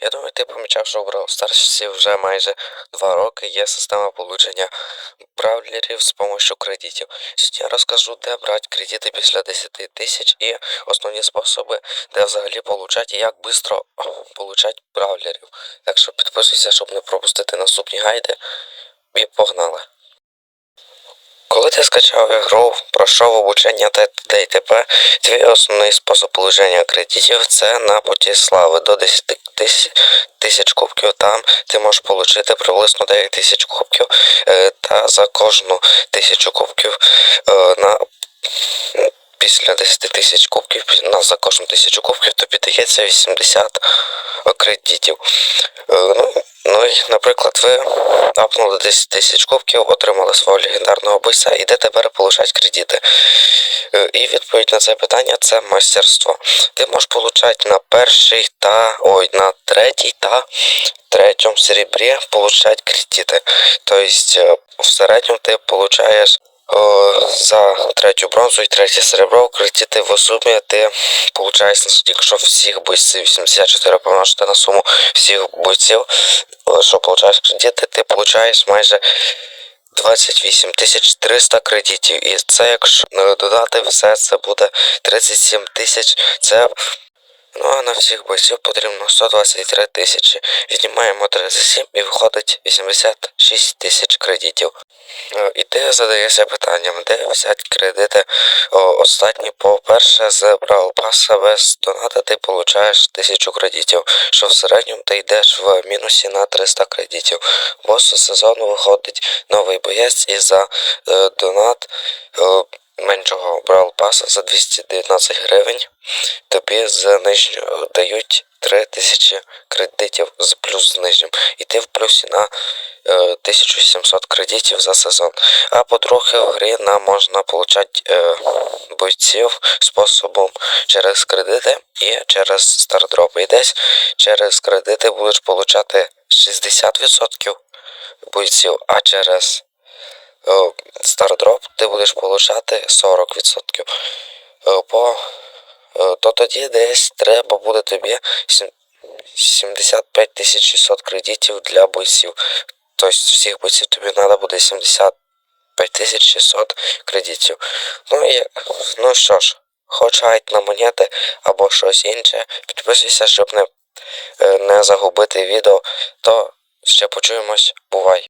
Я думаю, ти помічав, що в Brawl Stars вже майже два роки є система получення бравлерів з допомогою кредитів. Сьогодні я розкажу, де брати кредити після 10 тисяч і основні способи, де взагалі получати і як швидко получати бравлерів. Так що підписуйся, щоб не пропустити наступні гайди. І погнали. Скачав ігру, пройшов обучення та т.д. твій основний спосіб получення кредитів це на путі слави до 10 тисяч, тисяч кубків. Там ти можеш отримати приблизно 9 тисяч кубків е, та за кожну тисячу кубків е, на після 10 тисяч кубків на за кожну тисячу кубків тобі дається 80 кредитів. Е, ну, ну і, наприклад, ви апнули 10 тисяч кубків, отримали свого легендарного бойця, і де тепер получать кредити. Е, І відповідь на це питання це майстерство. Ти можеш получати на перший та ой, на третій та третьому серебрі получать кредити. Тобто е, в середньому ти получаєш за третю бронзу і третє серебро кредити в сумі ти получаєш, якщо всіх бойців 84 помножити на суму всіх бойців, що получаєш кредити, ти получаєш майже 28 тисяч 300 кредитів. І це якщо додати все, це буде 37 тисяч. Це Ну а на всіх бойців потрібно 123 тисячі. Віднімаємо 37 і виходить 86 тисяч кредитів. Е, І ти задаєшся питанням, де взяти кредити останні, по-перше, з Бравл Паса без доната ти получаєш 1000 кредитів, що в середньому ти йдеш в мінусі на 300 кредитів. Босу сезону виходить новий боєць і за е, донат е, меншого Бравл Паса за 219 гривень тобі з нижнього дають 3000 кредитів з плюс з нижнім. І ти в плюсі на е, 1700 кредитів за сезон. А по-друге, в грі нам можна получати е, бойців способом через кредити і через стардропи. І десь через кредити будеш получати 60% бойців, а через е, стардроп ти будеш получати 40%. Е, по Е, то тоді десь треба буде тобі 75 тисяч 600 кредитів для бойців. Тобто всіх бойців тобі треба буде 75 тисяч 600 кредитів. Ну і ну що ж, хоч гайд на монети або щось інше, підписуйся, щоб не, е, не загубити відео, то ще почуємось, бувай.